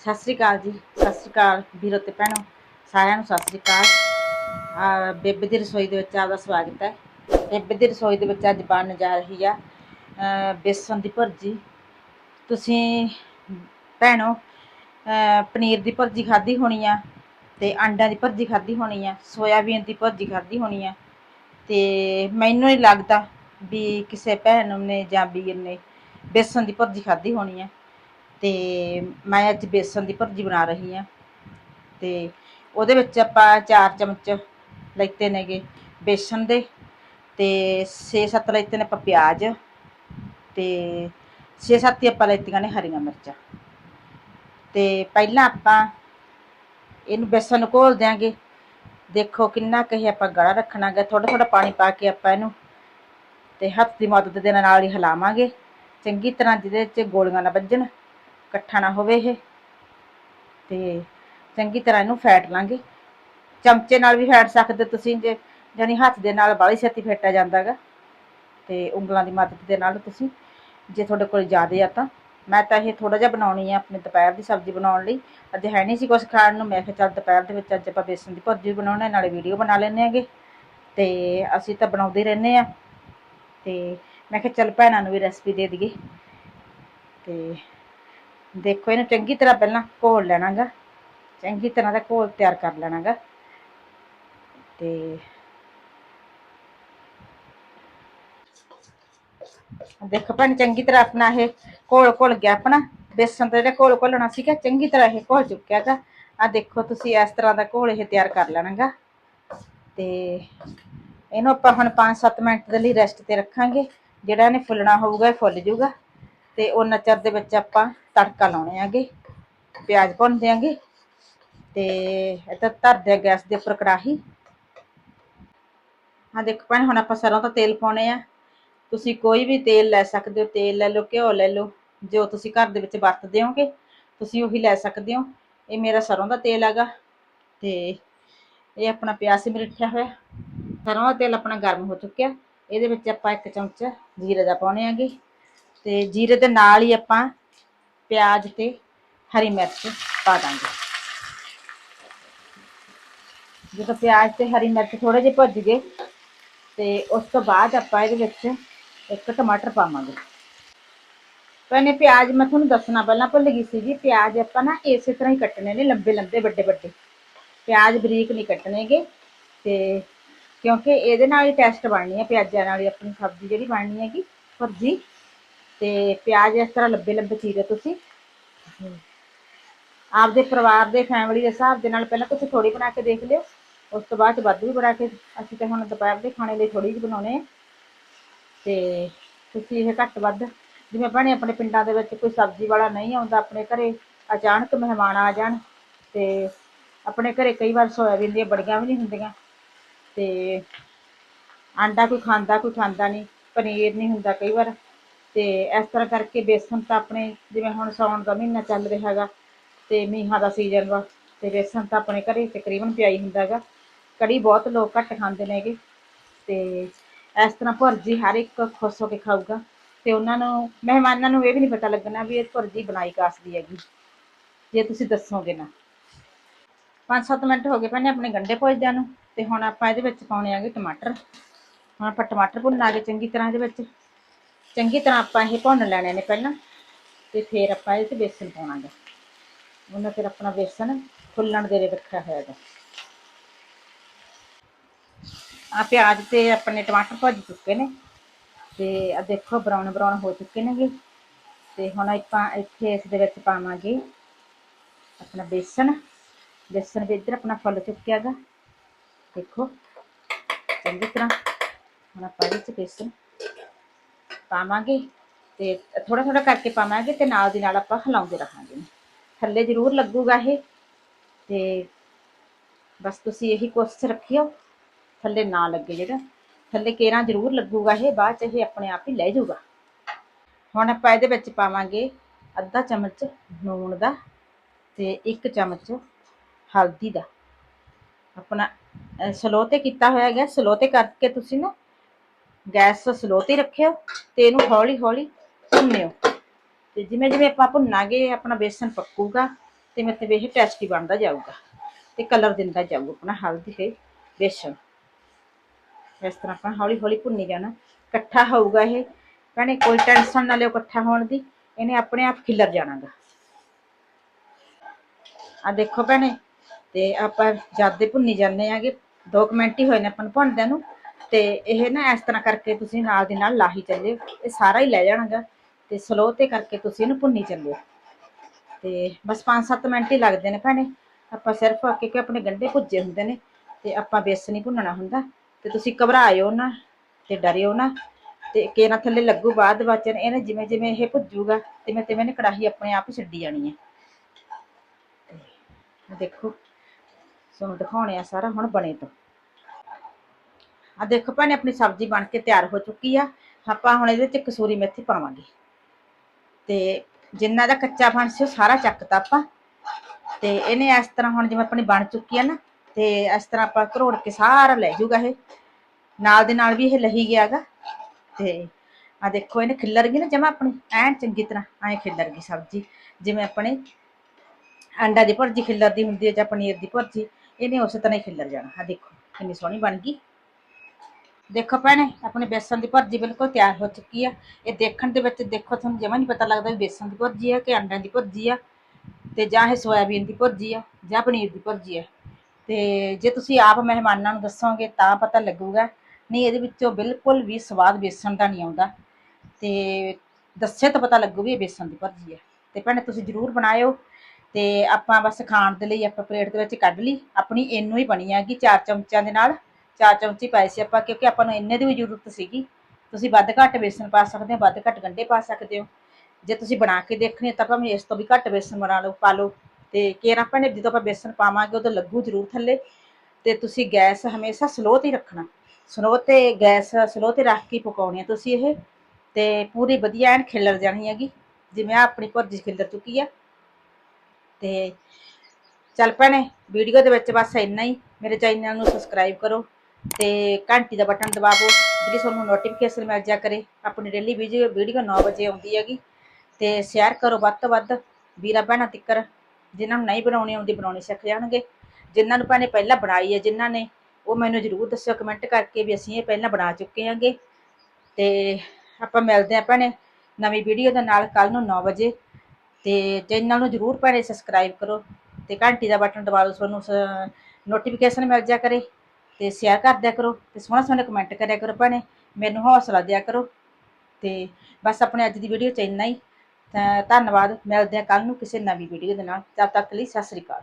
ਸਤਿ ਸ੍ਰੀ ਅਕਾਲ ਜੀ, ਸਤਿ ਸ੍ਰੀ ਅਕਾਲ ਵੀਰੋ ਤੇ ਭੈਣੋ, ਸਾਰਿਆਂ ਨੂੰ ਸਤਿ ਸ੍ਰੀ ਅਕਾਲ। ਆ, ਬੇਬੇ ਦੀ ਰਸੋਈ ਦੇ ਵਿੱਚ ਆਪਦਾ ਸਵਾਗਤ ਹੈ। ਬੇਬੇ ਦੀ ਰਸੋਈ ਦੇ ਵਿੱਚ ਅੱਜ ਬਣਨ ਜਾ ਰਹੀ ਆ ਅਹ ਬੇਸਣ ਦੀ ਭੁਰਜੀ। ਤੁਸੀਂ ਭੈਣੋ ਪਨੀਰ ਦੀ ਭੁਰਜੀ ਖਾਧੀ ਹੋਣੀ ਆ ਤੇ ਅੰਡਿਆਂ ਦੀ ਭੁਰਜੀ ਖਾਧੀ ਹੋਣੀ ਆ, ਸੋਇਆਬੀਨ ਦੀ ਭੁਰਜੀ ਖਾਧੀ ਹੋਣੀ ਆ ਤੇ ਮੈਨੂੰ ਨਹੀਂ ਲੱਗਦਾ ਵੀ ਕਿਸੇ ਭੈਣ ਨੇ ਜਾਂ ਵੀਰ ਨੇ ਬੇਸਣ ਦੀ ਭੁਰਜੀ ਖਾਧੀ ਹੋਣੀ ਆ। ਅਤੇ ਮੈਂ ਅੱਜ ਬੇਸਣ ਦੀ ਭੁਰਜੀ ਬਣਾ ਰਹੀ ਹਾਂ। ਅਤੇ ਉਹਦੇ ਵਿੱਚ ਆਪਾਂ ਚਾਰ ਚਮਚ ਲੈਤੇ ਨੇਗੇ ਬੇਸਣ ਦੇ ਤੇ 6-7 ਲੈਤੇ ਨੇ ਆਪਾਂ ਪਿਆਜ਼ ਤੇ 6-7 ਹੀ ਆਪਾਂ ਲੈਤੀਆਂ ਨੇ ਹਰੀਆਂ ਮਿਰਚਾਂ। ਤੇ ਪਹਿਲਾਂ ਆਪਾਂ ਇਹਨੂੰ ਬੇਸਣ ਨੂੰ ਘੋਲ ਦਿਆਂਗੇ। ਦੇਖੋ ਕਿੰਨਾ ਕੁ ਇਹ ਆਪਾਂ ਗੜਾ ਰੱਖਣਾਗਾ ਥੋੜਾ ਥੋੜਾ ਪਾਣੀ ਪਾ ਕੇ ਆਪਾਂ ਇਹਨੂੰ ਤੇ ਹੱਥ ਦੀ ਮਦਦ ਦੇ ਨਾਲ ਹੀ ਹਿਲਾਵਾਂਗੇ। ਚੰਗੀ ਤਰ੍ਹਾਂ ਜਿਹਦੇ 'ਚ ਗੋਲੀਆਂ ਨਾ ਵੱਜਣ। ਇਕੱਠਾ ਨਾ ਹੋਵੇ ਇਹ। ਤੇ ਚੰਗੀ ਤਰ੍ਹਾਂ ਇਹਨੂੰ ਫੈਟ ਲਾਂਗੇ। ਚਮਚੇ ਨਾਲ ਵੀ ਫੈਟ ਸਕਦੇ ਤੁਸੀਂ, ਜੇ ਜਾਨੀ ਹੱਥ ਦੇ ਨਾਲ ਬਾਹਲੀ ਛੇਤੀ ਫੇਟਿਆ ਜਾਂਦਾਗਾ। ਤੇ ਉਂਗਲਾਂ ਦੀ ਮਦਦ ਦੇ ਨਾਲ ਤੁਸੀਂ, ਜੇ ਤੁਹਾਡੇ ਕੋਲ ਜ਼ਿਆਦਾ ਆ ਤਾਂ। ਮੈਂ ਤਾਂ ਇਹ ਥੋੜਾ ਜਿਹਾ ਬਣਾਉਣੀ ਆ ਆਪਣੇ ਦੁਪਹਿਰ ਦੀ ਸਬਜ਼ੀ ਬਣਾਉਣ ਲਈ। ਅੱਜ ਹੈ ਨਹੀਂ ਸੀ ਕੁਝ ਖਾਣ ਨੂੰ। ਮੈਂ ਕਿਹਾ ਚੱਲ ਦੁਪਹਿਰ ਦੇ ਵਿੱਚ ਅੱਜ ਆਪਾਂ ਬੇਸਣ ਦੀ ਭੁਰਜੀ ਬਣਾਉਣਾ, ਨਾਲੇ ਵੀਡੀਓ ਬਣਾ ਲੈਂਦੇ ਆਂਗੇ। ਤੇ ਅਸੀਂ ਤਾਂ ਬਣਾਉਂਦੇ ਰਹਿੰਦੇ ਆ। ਤੇ ਮੈਂ ਕਿਹਾ ਚੱਲ ਭੈਣਾਂ ਨੂੰ ਵੀ ਰੈਸਪੀ ਦੇ ਦਈਏ। ਤੇ ਦੇਖੋ, ਇਹਨੂੰ ਚੰਗੀ ਤਰ੍ਹਾਂ ਪਹਿਲਾਂ ਘੋਲ ਲੈਣਾਗਾ। ਚੰਗੀ ਤਰ੍ਹਾਂ ਦਾ ਘੋਲ ਤਿਆਰ ਕਰ ਲੈਣਾਗਾ। ਤੇ ਦੇਖੋ ਭੈਣ, ਚੰਗੀ ਤਰ੍ਹਾਂ ਆਪਣਾ ਇਹ ਘੋਲ ਘੁਲ ਗਿਆ ਆਪਣਾ। ਬੇਸਣ ਦਾ ਜਿਹੜਾ ਘੋਲ ਘੋਲਣਾ ਸੀਗਾ, ਚੰਗੀ ਤਰ੍ਹਾਂ ਇਹ ਘੁਲ ਚੁੱਕਿਆਗਾ ਆ ਦੇਖੋ, ਤੁਸੀਂ ਇਸ ਤਰ੍ਹਾਂ ਦਾ ਘੋਲ ਇਹ ਤਿਆਰ ਕਰ ਲੈਣਾਗਾ। ਤੇ ਇਹਨੂੰ ਆਪਾਂ ਹੁਣ 5-7 ਮਿੰਟ ਦੇ ਲਈ ਰੈਸਟ ਤੇ ਰੱਖਾਂਗੇ। ਜਿਹੜਾ ਇਹਨੇ ਫੁੱਲਣਾ ਹੋਊਗਾ, ਇਹ ਫੁੱਲ ਜਾਊਗਾ ਤੇ ਉਹ ਨਚਰ ਦੇ ਵਿੱਚ ਆਪਾਂ ਤੜਕਾ ਲਾਉਣੇ ਆਗੇ, ਪਿਆਜ਼ ਭੁੰਨ ਦਿਆਂਗੇ ਤੇ ਇੱਧਰ ਧਰਦੇ ਆ ਗੈਸ ਦੇ ਉੱਪਰ ਕੜਾਹੀ। ਹਾਂ ਦੇਖੋ ਭੈਣ, ਹੁਣ ਆਪਾਂ ਸਰੋਂ ਦਾ ਤੇਲ ਪਾਉਣੇ ਆ। ਤੁਸੀਂ ਕੋਈ ਵੀ ਤੇਲ ਲੈ ਸਕਦੇ ਹੋ, ਤੇਲ ਲੈ ਲਓ, ਘਿਓ ਲੈ ਲਓ, ਜੋ ਤੁਸੀਂ ਘਰ ਦੇ ਵਿੱਚ ਵਰਤਦੇ ਹੋਗੇ ਤੁਸੀਂ ਉਹੀ ਲੈ ਸਕਦੇ ਹੋ। ਇਹ ਮੇਰਾ ਸਰੋਂ ਦਾ ਤੇਲ ਹੈਗਾ ਤੇ ਇਹ ਆਪਣਾ ਪਿਆਜ਼ ਸੀ ਮਿਰਠਿਆ ਹੋਇਆ। ਸਰੋਂ ਦਾ ਤੇਲ ਆਪਣਾ ਗਰਮ ਹੋ ਚੁੱਕਿਆ। ਇਹਦੇ ਵਿੱਚ ਆਪਾਂ ਇੱਕ ਚਮਚਾ ਜੀਰੇ ਦਾ ਪਾਉਣੇ ਆਗੇ ਤੇ ਜੀਰੇ ਦੇ ਨਾਲ ਹੀ ਆਪਾਂ ਪਿਆਜ਼ ਤੇ ਹਰੀ ਮਿਰਚ ਪਾ ਦਾਂਗੇ। ਜਦੋਂ ਪਿਆਜ਼ ਤੇ ਹਰੀ ਮਿਰਚ ਥੋੜੇ ਜਿਹੇ ਭੁੱਜ ਗਏ ਤੇ ਉਸ ਤੋਂ ਬਾਅਦ ਆਪਾਂ ਇਹਦੇ ਵਿੱਚ ਇੱਕ ਟਮਾਟਰ ਪਾਵਾਂਗੇ। ਪਹਿਲੇ ਪਿਆਜ਼ ਮੈਂ ਤੁਹਾਨੂੰ ਦੱਸਣਾ, ਪਹਿਲਾਂ ਭੁੱਲ ਗਈ ਸੀ ਜੀ ਪਿਆਜ਼ ਆਪਾਂ ਨਾ ਇਸੇ ਤਰ੍ਹਾਂ ਹੀ ਕੱਟਣੇ ਨੇ, ਲੰਬੇ ਲੰਬੇ, ਵੱਡੇ ਵੱਡੇ। ਪਿਆਜ਼ ਬਰੀਕ ਨਹੀਂ ਕੱਟਣੇਗੇ ਤੇ ਕਿਉਂਕਿ ਇਹਦੇ ਨਾਲ ਹੀ ਟੈਸਟ ਬਣਨੀ ਹੈ, ਪਿਆਜ਼ਾਂ ਨਾਲ ਹੀ, ਆਪਣੀ ਸਬਜ਼ੀ ਜਿਹੜੀ ਬਣਨੀ ਹੈਗੀ ਭੁਰਜੀ ਤੇ ਪਿਆਜ਼ ਇਸ ਤਰ੍ਹਾਂ ਲੰਬੇ ਲੰਬੇ ਚੀਰੇ ਤੁਸੀਂ। ਆਪਦੇ ਪਰਿਵਾਰ ਦੇ ਫੈਮਿਲੀ ਦੇ ਹਿਸਾਬ ਦੇ ਨਾਲ ਪਹਿਲਾਂ ਤੁਸੀਂ ਥੋੜੀ ਬਣਾ ਕੇ ਦੇਖ ਲਿਓ। ਉਸ ਤੋਂ ਬਾਅਦ ਚ ਵੱਧ ਵੀ ਬਣਾ ਕੇ ਅਸੀਂ ਤਾਂ ਹੁਣ ਦੁਪਹਿਰ ਦੇ ਖਾਣੇ ਲਈ ਥੋੜੀ ਜਿਹੀ ਬਣਾਉਣੇ ਆ। ਤੇ ਤੁਸੀਂ ਇਹ ਘੱਟ ਵੱਧ, ਜਿਵੇਂ ਬਣੇ ਆਪਣੇ ਪਿੰਡਾਂ ਦੇ ਵਿੱਚ ਕੋਈ ਸਬਜ਼ੀ ਵਾਲਾ ਨਹੀਂ ਆਉਂਦਾ ਆਪਣੇ ਘਰੇ, ਅਚਾਨਕ ਮਹਿਮਾਨ ਆ ਜਾਣ ਤੇ ਆਪਣੇ ਘਰੇ ਕਈ ਵਾਰ ਸੋਇਆਬੀਨ ਦੀਆਂ ਬੜੀਆਂ ਵੀ ਨਹੀਂ ਹੁੰਦੀਆਂ। ਤੇ ਆਂਡਾ ਕੋਈ ਖਾਂਦਾ ਕੋਈ ਖਾਂਦਾ ਨਹੀਂ, ਪਨੀਰ ਨਹੀਂ ਹੁੰਦਾ ਕਈ ਵਾਰ। ਤੇ ਇਸ ਤਰ੍ਹਾਂ ਕਰਕੇ ਬੇਸਣ ਤਾਂ ਆਪਣੇ, ਜਿਵੇਂ ਹੁਣ ਸਾਉਣ ਦਾ ਮਹੀਨਾ ਚੱਲ ਰਿਹਾ ਹੈਗਾ ਤੇ ਮੀਂਹਾਂ ਦਾ ਸੀਜ਼ਨ ਵਾ, ਤੇ ਬੇਸਣ ਤਾਂ ਆਪਣੇ ਘਰੇ ਤਕਰੀਬਨ ਪਿਆਈ ਹੁੰਦਾ ਹੈਗਾ। ਕੜੀ ਬਹੁਤ ਲੋਕ ਘੱਟ ਖਾਂਦੇ ਨੇਗੇ ਤੇ ਇਸ ਤਰ੍ਹਾਂ ਭੁਰਜੀ ਹਰ ਇੱਕ ਖੁਸ਼ ਹੋ ਕੇ ਖਾਊਗਾ। ਤੇ ਉਹਨਾਂ ਨੂੰ, ਮਹਿਮਾਨਾਂ ਨੂੰ ਇਹ ਵੀ ਨਹੀਂ ਪਤਾ ਲੱਗਣਾ ਵੀ ਇਹ ਭੁਰਜੀ ਬਣਾਈ ਕਾਸਦੀ ਹੈਗੀ। ਜੇ ਤੁਸੀਂ ਦੱਸੋਗੇ ਨਾ। 5-7 ਮਿੰਟ ਹੋ ਗਏ ਪਹਿਲੇ ਆਪਣੇ ਗੰਡੇ ਭੁੱਜਦਿਆਂ ਨੂੰ, ਤੇ ਹੁਣ ਆਪਾਂ ਇਹਦੇ ਵਿੱਚ ਪਾਉਣੇ ਆਗੇ ਟਮਾਟਰ। ਹੁਣ ਆਪਾਂ ਟਮਾਟਰ ਭੁੰਨਾਂਗੇ ਚੰਗੀ ਤਰ੍ਹਾਂ ਇਹਦੇ ਵਿੱਚ। ਚੰਗੀ ਤਰ੍ਹਾਂ ਆਪਾਂ ਇਹ ਭੁੰਨ ਲੈਣੇ ਨੇ ਪਹਿਲਾਂ ਤੇ ਫਿਰ ਆਪਾਂ ਇਹ 'ਚ ਬੇਸਨ ਪਾਉਣਾਗਾ। ਉਹਨਾਂ ਫਿਰ ਆਪਣਾ ਬੇਸਨ ਫੁੱਲਣ ਦੇ ਲਈ ਰੱਖਿਆ ਹੋਇਆ ਹੈਗਾ। ਆ ਪਿਆਜ਼ ਤੇ ਆਪਣੇ ਟਮਾਟਰ ਭੁੱਜ ਚੁੱਕੇ ਨੇ ਤੇ ਆ ਦੇਖੋ ਬਰਾਊਨ ਬਰਾਊਨ ਹੋ ਚੁੱਕੇ ਨੇਗੇ। ਤੇ ਹੁਣ ਆਪਾਂ ਇੱਥੇ ਇਸ ਦੇ ਵਿੱਚ ਪਾਵਾਂਗੇ ਆਪਣਾ ਬੇਸਣ ਬੇਸਣ ਵੀ ਇੱਧਰ ਆਪਣਾ ਫੁੱਲ ਚੁੱਕਿਆ ਹੈਗਾ। ਦੇਖੋ, ਚੰਗੀ ਤਰ੍ਹਾਂ ਹੁਣ ਆਪਾਂ ਇਹਦੇ ਚ ਬੇਸਣ ਪਾਵਾਂਗੇ ਤੇ ਥੋੜਾ ਥੋੜਾ ਕਰਕੇ ਪਾਵਾਂਗੇ ਤੇ ਨਾਲ ਦੀ ਨਾਲ ਆਪਾਂ ਹਿਲਾਉਂਦੇ ਰਹਾਂਗੇ। ਥੱਲੇ ਜ਼ਰੂਰ ਲੱਗੂਗਾ ਇਹ ਤੇ ਬਸ ਤੁਸੀਂ ਇਹੀ ਕੋਸ਼ਿਸ਼ ਰੱਖਿਓ। ਥੱਲੇ ਨਾ ਲੱਗੇ ਜਿਹੜਾ। ਥੱਲੇ ਕੇਰਾਂ ਜ਼ਰੂਰ ਲੱਗੂਗਾ ਇਹ, ਬਾਅਦ ਚ ਇਹ ਆਪਣੇ ਆਪ ਹੀ ਲੈ ਜਾਊਗਾ। ਹੁਣ ਆਪਾਂ ਇਹਦੇ ਵਿੱਚ ਪਾਵਾਂਗੇ ਅੱਧਾ ਚਮਚ ਨੂਣ ਦਾ ਤੇ ਇੱਕ ਚਮਚ ਹਲਦੀ ਦਾ। ਆਪਣਾ ਸਲੋ ਤੇ ਕੀਤਾ ਹੋਇਆ ਗਿਆ ਸਲੋ ਤੇ ਕਰਕੇ ਤੁਸੀਂ ਨਾ ਗੈਸ ਸਲੋ ਤੇ ਰੱਖਿਓ ਤੇ ਇਹਨੂੰ ਹੌਲੀ ਹੌਲੀ ਭੁੰਨਿਓ। ਤੇ ਜਿਵੇਂ ਜਿਵੇਂ ਆਪਾਂ ਭੁੰਨਾਂਗੇ, ਆਪਣਾ ਬੇਸਨ ਪੱਕੂਗਾ ਤਿਵੇਂ ਤਿਵੇਂ ਇਹ ਟੇਸਟੀ ਬਣਦਾ ਜਾਊਗਾ ਤੇ ਕਲਰ ਦਿੰਦਾ ਜਾਊਗਾ ਆਪਣਾ ਹਲਦੀ ਤੇ ਬੇਸਣ ਇਸ ਤਰ੍ਹਾਂ ਆਪਾਂ ਹੌਲੀ ਹੌਲੀ ਭੁੰਨੀ ਜਾਣਾ। ਇਕੱਠਾ ਹੋਊਗਾ ਇਹ। ਭੈਣੇ, ਕੋਈ ਟੈਨਸ਼ਨ ਨਾ ਲਿਓ ਇਕੱਠਾ ਹੋਣ ਦੀ। ਇਹਨੇ ਆਪਣੇ ਆਪ ਖਿਲਰ ਜਾਣਾਗਾ। ਆ ਦੇਖੋ ਭੈਣੇ, ਤੇ ਆਪਾਂ ਜਦ ਦੇ ਭੁੰਨੀ ਜਾਂਦੇ ਆਗੇ 2 ਮਿੰਟ ਹੀ ਹੋਏ ਨੇ ਆਪਾਂ ਨੂੰ ਭੁੰਨਦਿਆਂ ਨੂੰ। ਤੇ ਇਹ ਨਾ ਇਸ ਤਰ੍ਹਾਂ ਕਰਕੇ ਤੁਸੀਂ ਨਾਲ ਦੀ ਨਾਲ ਲਾਹੀ ਚੱਲਿਓ। ਇਹ ਸਾਰਾ ਹੀ ਲੈ ਜਾਣਾਗਾ ਤੇ ਸਲੋ ਤੇ ਕਰਕੇ ਤੁਸੀਂ ਇਹਨੂੰ ਭੁੰਨੀ ਚੱਲਿਓ। ਤੇ ਬਸ 5-7 ਮਿੰਟ ਹੀ ਲੱਗਦੇ ਨੇ ਭੈਣੇ। ਆਪਾਂ ਸਿਰਫ ਕਿਉਂਕਿ ਆਪਣੇ ਗੰਢੇ ਭੁੱਜੇ ਹੁੰਦੇ ਨੇ ਤੇ ਆਪਾਂ ਬੇਸਣ ਹੀ ਭੁੰਨਣਾ ਹੁੰਦਾ। ਤੇ ਤੁਸੀਂ ਘਬਰਾਇਓ ਨਾ ਤੇ ਡਰਿਓ ਨਾ ਤੇ ਕੇ ਨਾ ਥੱਲੇ ਲੱਗੂ ਬਾਅਦ ਵਿੱਚ ਇਹਨੇ ਜਿਵੇਂ ਜਿਵੇਂ ਇਹ ਭੁੱਜੂਗਾ ਤਿਵੇਂ ਤਿਵੇਂ ਨੇ ਕੜਾਹੀ ਆਪਣੇ ਆਪ ਹੀ ਛੱਡੀ ਜਾਣੀ ਹੈ। ਤੇ ਦੇਖੋ, ਤੁਹਾਨੂੰ ਦਿਖਾਉਣੇ ਆ ਸਾਰਾ ਹੁਣ ਬਣੇ ਤੋਂ। ਆ ਦੇਖੋ ਭੈਣੇ, ਆਪਣੀ ਸਬਜ਼ੀ ਬਣ ਕੇ ਤਿਆਰ ਹੋ ਚੁੱਕੀ ਆ। ਆਪਾਂ ਹੁਣ ਇਹਦੇ ਚ ਕਸੂਰੀ ਮੇਥੀ ਪਾਵਾਂਗੇ। ਤੇ ਜਿੰਨਾ ਦਾ ਕੱਚਾ ਫਣ ਸੀ ਉਹ ਸਾਰਾ ਚੱਕਤਾ ਆਪਾਂ। ਤੇ ਇਹਨੇ ਇਸ ਤਰ੍ਹਾਂ ਹੁਣ ਜਿਵੇਂ ਆਪਣੀ ਬਣ ਚੁੱਕੀ ਆ ਨਾ, ਤੇ ਇਸ ਤਰ੍ਹਾਂ ਆਪਾਂ ਘਰੋੜ ਕੇ ਸਾਰਾ ਲੈ ਜੂਗਾ ਇਹ। ਨਾਲ ਦੇ ਨਾਲ ਵੀ ਇਹ ਲਹੀ ਗਿਆਗਾ। ਤੇ ਆ ਦੇਖੋ, ਇਹਨੇ ਖਿੱਲਰ ਗਈ ਨਾ ਜਮਾ ਆਪਣੀ, ਐਨ ਚੰਗੀ ਤਰ੍ਹਾਂ ਐ ਖਿੱਲਰ ਗਈ ਸਬਜ਼ੀ। ਜਿਵੇਂ ਆਪਣੇ ਅੰਡਾ ਦੀ ਭੁਰਜੀ ਖਿੱਲਰਦੀ ਹੁੰਦੀ ਹੈ ਜਾਂ ਪਨੀਰ ਦੀ ਭੁਰਜੀ, ਇਹਨੇ ਉਸੇ ਤਰ੍ਹਾਂ ਹੀ ਖਿੱਲਰ ਜਾਣਾ। ਆ ਦੇਖੋ, ਕਿੰਨੀ ਸੋਹਣੀ ਬਣ ਗਈ। ਦੇਖੋ ਭੈਣੇ, ਆਪਣੇ ਬੇਸਣ ਦੀ ਭੁਰਜੀ ਬਿਲਕੁਲ ਤਿਆਰ ਹੋ ਚੁੱਕੀ ਆ। ਇਹ ਦੇਖਣ ਦੇ ਵਿੱਚ ਦੇਖੋ, ਤੁਹਾਨੂੰ ਜਮਾਂ ਨਹੀਂ ਪਤਾ ਲੱਗਦਾ ਵੀ ਬੇਸਣ ਦੀ ਭੁਰਜੀ ਆ ਕਿ ਅੰਡਿਆਂ ਦੀ ਭੁਰਜੀ ਆ ਤੇ ਜਾਂ ਇਹ ਸੋਇਆਬੀਨ ਦੀ ਭੁਰਜੀ ਆ ਜਾਂ ਪਨੀਰ ਦੀ ਭੁਰਜੀ ਆ। ਤੇ ਜੇ ਤੁਸੀਂ ਆਪ ਮਹਿਮਾਨਾਂ ਨੂੰ ਦੱਸੋਗੇ ਤਾਂ ਪਤਾ ਲੱਗੂਗਾ। ਨਹੀਂ, ਇਹਦੇ ਵਿੱਚੋਂ ਬਿਲਕੁਲ ਵੀ ਸਵਾਦ ਬੇਸਣ ਦਾ ਨਹੀਂ ਆਉਂਦਾ। ਤੇ ਦੱਸੇ ਤਾਂ ਪਤਾ ਲੱਗੂ ਵੀ ਇਹ ਬੇਸਣ ਦੀ ਭੁਰਜੀ ਆ। ਤੇ ਭੈਣੇ, ਤੁਸੀਂ ਜ਼ਰੂਰ ਬਣਾਇਓ। ਤੇ ਆਪਾਂ ਬਸ ਖਾਣ ਦੇ ਲਈ ਆਪਾਂ ਪਲੇਟ ਦੇ ਵਿੱਚ ਕੱਢ ਲਈ। ਆਪਣੀ ਇਹਨੂੰ ਹੀ ਬਣੀ ਹੈਗੀ ਚਾਰ ਚਮਚਿਆਂ ਦੇ ਨਾਲ। ਚਾਰ ਚਮਚੀ ਪਾਏ ਸੀ ਆਪਾਂ, ਕਿਉਂਕਿ ਆਪਾਂ ਨੂੰ ਇੰਨੇ ਦੀ ਵੀ ਜ਼ਰੂਰਤ ਸੀਗੀ। ਤੁਸੀਂ ਵੱਧ ਘੱਟ ਬੇਸਨ ਪਾ ਸਕਦੇ ਹੋ, ਵੱਧ ਘੱਟ ਗੰਢੇ ਪਾ ਸਕਦੇ ਹੋ। ਜੇ ਤੁਸੀਂ ਬਣਾ ਕੇ ਦੇਖਣੀ ਤਾਂ ਭਾਵੇਂ ਇਸ ਤੋਂ ਵੀ ਘੱਟ ਬੇਸਣ ਬਣਾ ਲਓ, ਪਾ ਲਓ। ਤੇ ਕੇਰਾਂ ਭੈਣੇ, ਜਦੋਂ ਆਪਾਂ ਬੇਸਨ ਪਾਵਾਂਗੇ, ਉਦੋਂ ਲੱਗੂ ਜ਼ਰੂਰ ਥੱਲੇ। ਤੇ ਤੁਸੀਂ ਗੈਸ ਹਮੇਸ਼ਾ ਸਲੋ ਤੇ ਹੀ ਰੱਖਣਾ। ਸਲੋ ਤੇ, ਗੈਸ ਸਲੋ ਤੇ ਰੱਖ ਕੇ ਪਕਾਉਣੀ ਹੈ ਤੁਸੀਂ ਇਹ। ਤੇ ਪੂਰੀ ਵਧੀਆ ਐਨ ਖਿਲਰ ਜਾਣੀ ਹੈਗੀ। ਜਿਵੇਂ ਆਹ ਆਪਣੀ ਭੁਰਜੀ ਖਿਲਰ ਚੁੱਕੀ ਆ। ਤੇ ਚੱਲ ਭੈਣੇ ਵੀਡੀਓ ਦੇ ਵਿੱਚ ਬਸ ਇੰਨਾ ਹੀ। ਮੇਰੇ ਚੈਨਲ ਨੂੰ ਸਬਸਕ੍ਰਾਈਬ ਕਰੋ। ਤੇ ਘੰਟੀ ਦਾ ਬਟਨ ਦਬਾਵੋ, ਜਿਹੜੀ ਤੁਹਾਨੂੰ ਨੋਟੀਫਿਕੇਸ਼ਨ ਮਿਲ ਜਾ ਕਰੇ। ਆਪਣੀ ਡੇਲੀ ਵੀਡੀਓ ਵੀਡੀਓ 9 ਵਜੇ ਆਉਂਦੀ ਹੈਗੀ। ਤੇ ਸ਼ੇਅਰ ਕਰੋ ਵੱਧ ਤੋਂ ਵੱਧ, ਵੀਰਾ ਭੈਣਾਂ ਤਿੱਕਰ, ਜਿਨ੍ਹਾਂ ਨੂੰ ਨਹੀਂ ਬਣਾਉਣੀ ਆਉਂਦੀ, ਬਣਾਉਣੀ ਸਿੱਖ ਜਾਣਗੇ। ਜਿਨ੍ਹਾਂ ਨੂੰ ਭੈਣੇ ਪਹਿਲਾਂ ਬਣਾਈ ਹੈ, ਜਿਨ੍ਹਾਂ ਨੇ, ਉਹ ਮੈਨੂੰ ਜ਼ਰੂਰ ਦੱਸਿਓ ਕਮੈਂਟ ਕਰਕੇ ਵੀ ਅਸੀਂ ਇਹ ਪਹਿਲਾਂ ਬਣਾ ਚੁੱਕੇ ਹਾਂਗੇ। ਤੇ ਆਪਾਂ ਮਿਲਦੇ ਹਾਂ ਭੈਣੇ ਨਵੀਂ ਵੀਡੀਓ ਦੇ ਨਾਲ ਕੱਲ ਨੂੰ 9 ਵਜੇ। ਤੇ ਚੈਨਲ ਨੂੰ ਜ਼ਰੂਰ ਭੈਣੇ ਸਬਸਕ੍ਰਾਈਬ ਕਰੋ। ਤੇ ਘੰਟੀ ਦਾ ਬਟਨ ਦਬਾ ਦਿਓ, ਤੁਹਾਨੂੰ ਨੋਟੀਫਿਕੇਸ਼ਨ ਮਿਲ ਜਾ ਕਰੇ। ਤੇ ਸ਼ੇਅਰ ਕਰ ਦਿਆ ਕਰੋ ਤੇ ਸੋਹਣਾ ਸੋਹਣਾ ਕਮੈਂਟ ਕਰਿਆ ਕਰੋ ਭੈਣੇ, ਮੈਨੂੰ ਹੌਸਲਾ ਦਿਆ ਕਰੋ ਤੇ ਬਸ ਆਪਣੇ ਅੱਜ ਦੀ ਵੀਡੀਓ ਚ ਇੰਨਾ ਹੀ। ਤਾਂ ਧੰਨਵਾਦ, ਮਿਲਦੇ ਹਾਂ ਕੱਲ ਨੂੰ ਕਿਸੇ ਨਵੀਂ ਵੀਡੀਓ ਦੇ ਨਾਲ। ਤਦ ਤੱਕ ਲਈ ਸਤਿ ਸ੍ਰੀ ਅਕਾਲ।